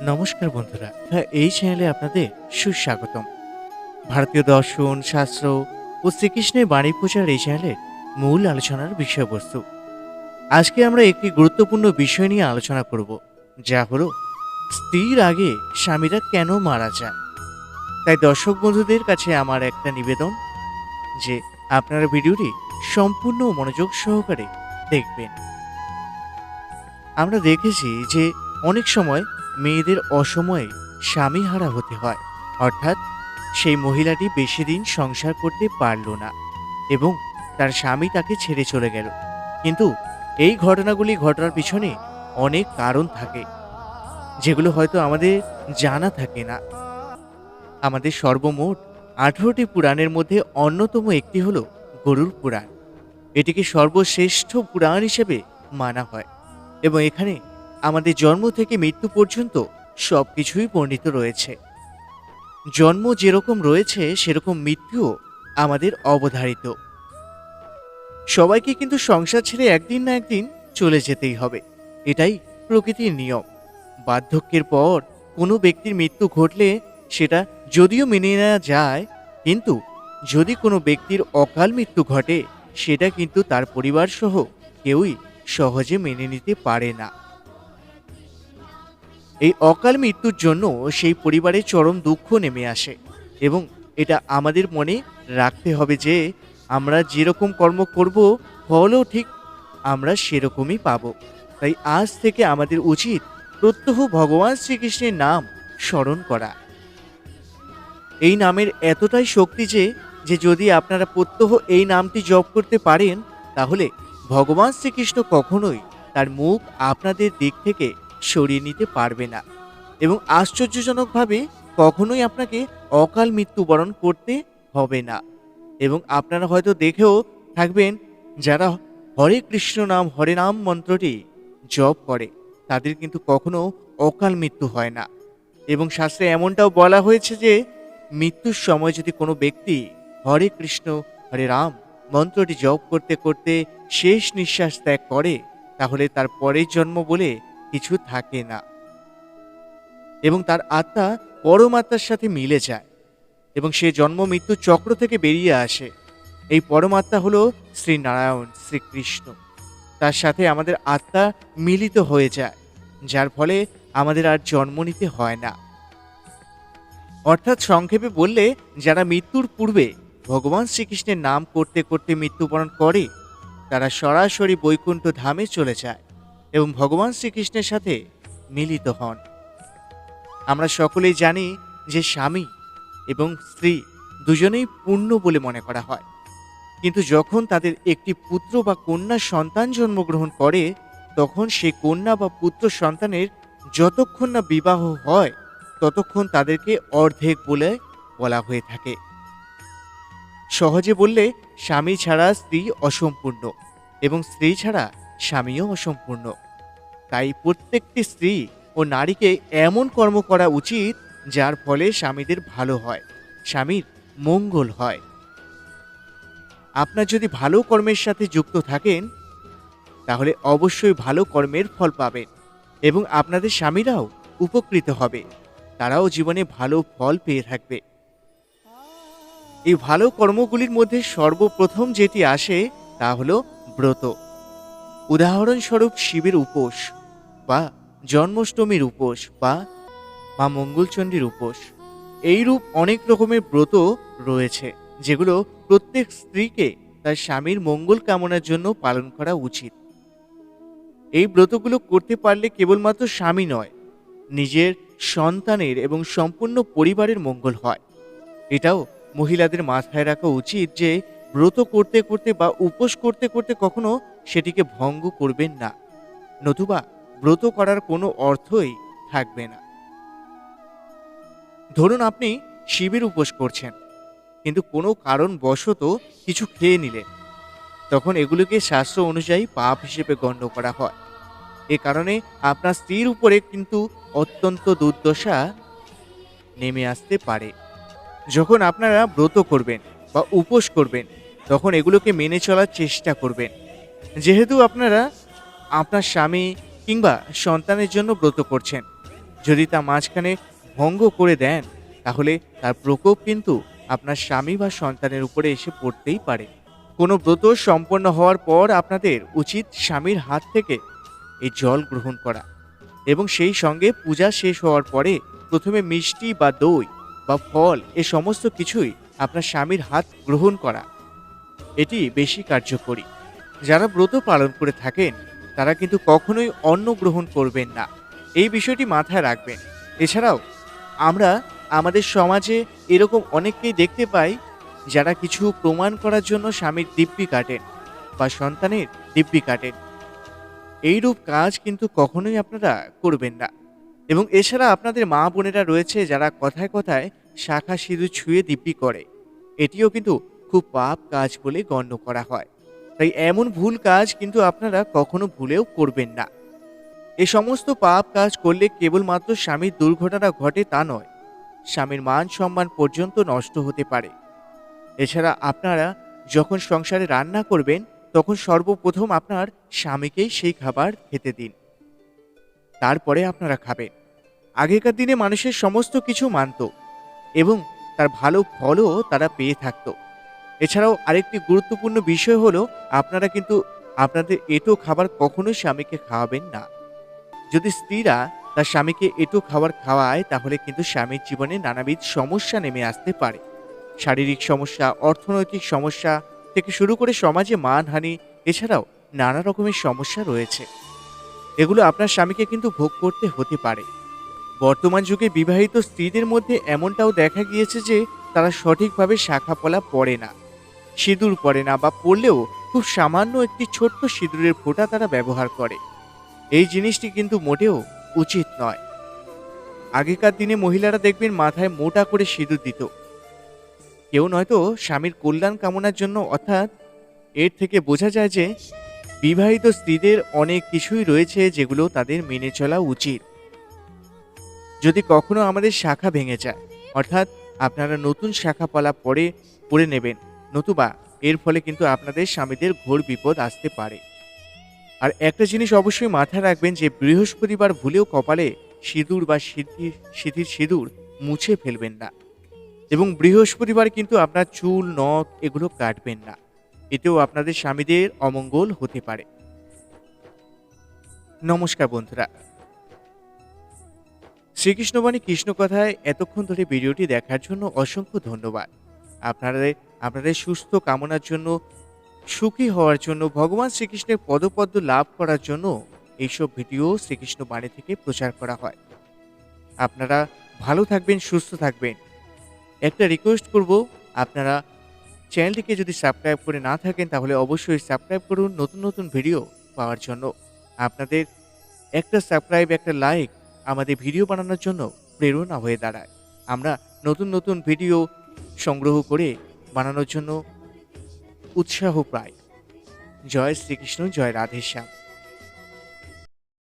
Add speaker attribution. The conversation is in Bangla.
Speaker 1: নমস্কার বন্ধুরা। হ্যাঁ এই চ্যানেলে আপনাদের সুস্বাগতম। ভারতীয় দর্শন, শাস্ত্র ও শ্রীকৃষ্ণের বাণী পূজার এই চ্যানেলের মূল আলোচনার বিষয়বস্তু। আজকে আমরা একটি গুরুত্বপূর্ণ বিষয় নিয়ে আলোচনা করব, যা হলো স্ত্রীর আগে স্বামীরা কেন মারা যায় তাই দর্শক বন্ধুদের কাছে আমার একটা নিবেদন, যে আপনারা ভিডিওটি সম্পূর্ণ মনোযোগ সহকারে দেখবেন। আমরা দেখেছি যে অনেক সময় মেয়েদের অসময়ে স্বামী হারা হতে হয়। অর্থাৎ সেই মহিলাটি বেশি দিন সংসার করতে পারল না এবং তার স্বামী তাকে ছেড়ে চলে গেল। কিন্তু এই ঘটনাগুলি ঘটার পিছনে অনেক কারণ থাকে, যেগুলো হয়তো আমাদের জানা থাকে না। আমাদের সর্বমোট আঠেরোটি পুরাণের মধ্যে অন্যতম একটি হলো গরুর পুরাণ। এটিকে সর্বশ্রেষ্ঠ পুরাণ হিসেবে মানা হয় এবং এখানে আমাদের জন্ম থেকে মৃত্যু পর্যন্ত সব কিছুই বর্ণিত রয়েছে। জন্ম যেরকম রয়েছে, সেরকম মৃত্যুও আমাদের অবধারিত। সবাইকে কিন্তু সংসার ছেড়ে একদিন না একদিন চলে যেতেই হবে। এটাই প্রকৃতির নিয়ম। বার্ধক্যের পর কোনো ব্যক্তির মৃত্যু ঘটলে সেটা যদিও মেনে নেওয়া যায়, কিন্তু যদি কোনো ব্যক্তির অকাল মৃত্যু ঘটে, সেটা কিন্তু তার পরিবার সহ কেউই সহজে মেনে নিতে পারে না। এই অকাল মৃত্যুর জন্য সেই পরিবারে চরম দুঃখ নেমে আসে এবং এটা আমাদের মনে রাখতে হবে যে আমরা যেরকম কর্ম করব, ফলও ঠিক আমরা সেরকমই পাব। তাই আজ থেকে আমাদের উচিত প্রত্যহ ভগবান শ্রীকৃষ্ণের নাম স্মরণ করা। এই নামের এতটাই শক্তি যে যে যদি আপনারা প্রত্যহ এই নামটি জপ করতে পারেন, তাহলে ভগবান শ্রীকৃষ্ণ কখনোই তার মুখ আপনাদের দিক থেকে সরিয়ে নিতে পারবে না এবং আশ্চর্যজনকভাবে কখনোই আপনাকে অকাল মৃত্যুবরণ করতে হবে না। এবং আপনারা হয়তো দেখেও থাকবেন, যারা হরে কৃষ্ণ নাম, হরে নাম মন্ত্রটি জপ করে, তাদের কিন্তু কখনো অকাল মৃত্যু হয় না। এবং শাস্ত্রে এমনটাও বলা হয়েছে যে, মৃত্যুর সময় যদি কোনো ব্যক্তি হরে কৃষ্ণ, হরে রাম মন্ত্রটি জপ করতে করতে শেষ নিঃশ্বাস ত্যাগ করে, তাহলে তার পরের জন্ম বলে কিছু থাকে না। এবং তার আত্মা পরমাত্মার সাথে মিলে যায় এবং সে জন্ম মৃত্যু চক্র থেকে বেরিয়ে আসে। এই পরমাত্মা হল শ্রী নারায়ণ শ্রীকৃষ্ণ তার সাথে আমাদের আত্মা মিলিত হয়ে যায়, যার ফলে আমাদের আর জন্ম নিতে হয় না। অর্থাৎ সংক্ষেপে বললে, যারা মৃত্যুর পূর্বে ভগবান শ্রীকৃষ্ণের নাম করতে করতে মৃত্যুবরণ করে, তারা সরাসরি বৈকুণ্ঠ ধামে চলে যায়। এবং ভগবান শ্রীকৃষ্ণের সাথে মিলিত হন। আমরা সকলেই জানি যে স্বামী এবং স্ত্রী দুজনেই পূর্ণ বলে মনে করা হয়। কিন্তু যখন তাদের একটি পুত্র বা কন্যা সন্তান জন্মগ্রহণ করে, তখন সেই কন্যা বা পুত্র সন্তানের যতক্ষণ না বিবাহ হয়, ততক্ষণ তাদেরকে অর্ধেক বলে বলা হয়ে থাকে। সহজে বললে, স্বামী ছাড়া স্ত্রী অসম্পূর্ণ এবং স্ত্রী ছাড়া স্বামীও অসম্পূর্ণ। তাই প্রত্যেকটি স্ত্রী ও নারীকে এমন কর্ম করা উচিত যার ফলে স্বামীদের ভালো হয়, স্বামীর মঙ্গল হয়। আপনার যদি ভালো কর্মের সাথে যুক্ত থাকেন, তাহলে অবশ্যই ভালো কর্মের ফল পাবেন এবং আপনাদের স্বামীরাও উপকৃত হবে, তারাও জীবনে ভালো ফল পেয়ে থাকবে। এই ভালো কর্মগুলির মধ্যে সর্বপ্রথম যেটি আসে তা হলো ব্রত। উদাহরণস্বরূপ শিবের উপোস বা জন্মাষ্টমীর উপোস বা মা মঙ্গলচণ্ডীর উপোস। এইরূপ অনেক রকমের ব্রত রয়েছে, যেগুলো প্রত্যেক স্ত্রীকে তার স্বামীর মঙ্গল কামনার জন্য পালন করা উচিত। এই ব্রতগুলো করতে পারলে কেবলমাত্র স্বামী নয়, নিজের সন্তানের এবং সম্পূর্ণ পরিবারের মঙ্গল হয়। এটাও মহিলাদের মাথায় রাখা উচিত যে ব্রত করতে করতে বা উপোস করতে করতে কখনো সেটিকে ভঙ্গ করবেন না। নতুবা ব্রত করার কোনো অর্থই থাকবে না। ধরুন আপনি শিবের উপোস করছেন, কিন্তু কোনো কারণবশত কিছু খেয়ে নিলেন। তখন এগুলোকে শাস্ত্র অনুযায়ী পাপ হিসেবে গণ্য করা হয়। এ কারণে আপনার স্ত্রীর উপরে কিন্তু অত্যন্ত দুর্দশা নেমে আসতে পারে। যখন আপনারা ব্রত করবেন বা উপোস করবেন তখন এগুলোকে মেনে চলার চেষ্টা করবেন। যেহেতু আপনারা আপনার স্বামী কিংবা সন্তানের জন্য ব্রত করছেন, যদি তা মাঝখানে ভঙ্গ করে দেন, তাহলে তার প্রকোপ কিন্তু আপনার স্বামী বা সন্তানের উপরে এসে পড়তেই পারে। কোনো ব্রত সম্পন্ন হওয়ার পর আপনাদের উচিত স্বামীর হাত থেকে এই জল গ্রহণ করা এবং সেই সঙ্গে পূজা শেষ হওয়ার পরে প্রথমে মিষ্টি বা দই বা ফল এ সমস্ত কিছুই আপনার স্বামীর হাত গ্রহণ করা। এটি বেশি কার্যকরী। যারা ব্রত পালন করে থাকেন, তারা কিন্তু কখনোই অন্ন গ্রহণ করবেন না। এই বিষয়টি মাথায় রাখবেন। এছাড়াও, আমরা আমাদের সমাজে এরকম অনেককেই দেখতে পাই, যারা কিছু প্রমাণ করার জন্য স্বামীর দিব্যি কাটেন বা সন্তানের দিব্যি কাটেন। এইরূপ কাজ কিন্তু কখনোই আপনারা করবেন না। এবং এছাড়া আপনাদের মা বোনেরা রয়েছে যারা কথায় কথায় শাখা সিঁদুর ছুঁয়ে দিব্যি করে। এটিও কিন্তু খুব পাপ কাজ বলে গণ্য করা হয়। তাই এমন ভুল কাজ কিন্তু আপনারা কখনো ভুলেও করবেন না। এ সমস্ত পাপ কাজ করলে কেবলমাত্র স্বামীর দুর্ঘটনা ঘটে তা নয়, স্বামীর মান সম্মান পর্যন্ত নষ্ট হতে পারে। এছাড়া আপনারা যখন সংসারে রান্না করবেন, তখন সর্বপ্রথম আপনার স্বামীকেই সেই খাবার খেতে দিন। তারপরে আপনারা খাবেন। আগেকার দিনে মানুষের সমস্ত কিছু মানত এবং তার ভালো ফলও তারা পেয়ে থাকতো। এছাড়াও আরেকটি গুরুত্বপূর্ণ বিষয় হলো, আপনারা কিন্তু আপনাদের এটো খাবার কখনোই স্বামীকে খাওয়াবেন না। যদি স্ত্রীরা তার স্বামীকে এটো খাবার খাওয়ায়, তাহলে কিন্তু স্বামীর জীবনে নানাবিধ সমস্যা নেমে আসতে পারে। শারীরিক সমস্যা, অর্থনৈতিক সমস্যা থেকে শুরু করে সমাজে মানহানি, এছাড়াও নানা রকমের সমস্যা রয়েছে। এগুলো আপনার স্বামীকে কিন্তু ভোগ করতে হতে পারে। বর্তমান যুগে বিবাহিত স্ত্রীদের মধ্যে এমনটাও দেখা গিয়েছে যে, তারা সঠিকভাবে শাখা পলা পড়ে না। সিঁদুর পরে না বা পড়লেও খুব সামান্য একটি ছোট্ট সিঁদুরের ফোঁটা তারা ব্যবহার করে। এই জিনিসটি কিন্তু মোটেও উচিত নয়। আগেকার দিনে মহিলারা দেখবেন মাথায় মোটা করে সিঁদুর দিত। কেউ নয়তো স্বামীর কল্যাণ কামনার জন্য অর্থাৎ এর থেকে বোঝা যায় যে বিবাহিত স্ত্রীদের অনেক কিছুই রয়েছে যেগুলো তাদের মেনে চলা উচিত। যদি কখনো আমাদের শাখা ভেঙে যায়, অর্থাৎ আপনারা নতুন শাখা পালা পরে পরে নেবেন নতুবা এর ফলে কিন্তু আপনাদের স্বামীদের ঘোর বিপদ আসতে পারে। আর একটা জিনিস অবশ্যই মাথায় রাখবেন যে, বৃহস্পতিবার ভুলেও কপালে সিঁদুর বা সিদ্ধির সিঁথির সিঁদুর মুছে ফেলবেন না। এবং বৃহস্পতিবার কিন্তু আপনার চুল, নখ এগুলো কাটবেন না। এতেও আপনাদের স্বামীদের অমঙ্গল হতে পারে। নমস্কার বন্ধুরা। শ্রীকৃষ্ণবাণী কৃষ্ণ কথায় এতক্ষণ ধরে ভিডিওটি দেখার জন্য অসংখ্য ধন্যবাদ। আপনাদের আপনাদের সুস্থ কামনার জন্য, সুখী হওয়ার জন্য, ভগবান শ্রীকৃষ্ণের পদপদ্ম লাভ করার জন্য এইসব ভিডিও শ্রীকৃষ্ণ বাণী থেকে প্রচার করা হয়। আপনারা ভালো থাকবেন, সুস্থ থাকবেন। একটা রিকোয়েস্ট করব, আপনারা চ্যানেলটিকে যদি সাবস্ক্রাইব করে না থাকেন, তাহলে অবশ্যই সাবস্ক্রাইব করুন, নতুন নতুন ভিডিও পাওয়ার জন্য। আপনাদের একটা সাবস্ক্রাইব একটা লাইক আমাদের ভিডিও বানানোর জন্য প্রেরণা হয়ে দাঁড়ায়। আমরা নতুন নতুন ভিডিও সংগ্রহ করে বানানোর জন্য উৎসাহ পায়। জয় শ্রীকৃষ্ণ জয় রাধেশ্যাম।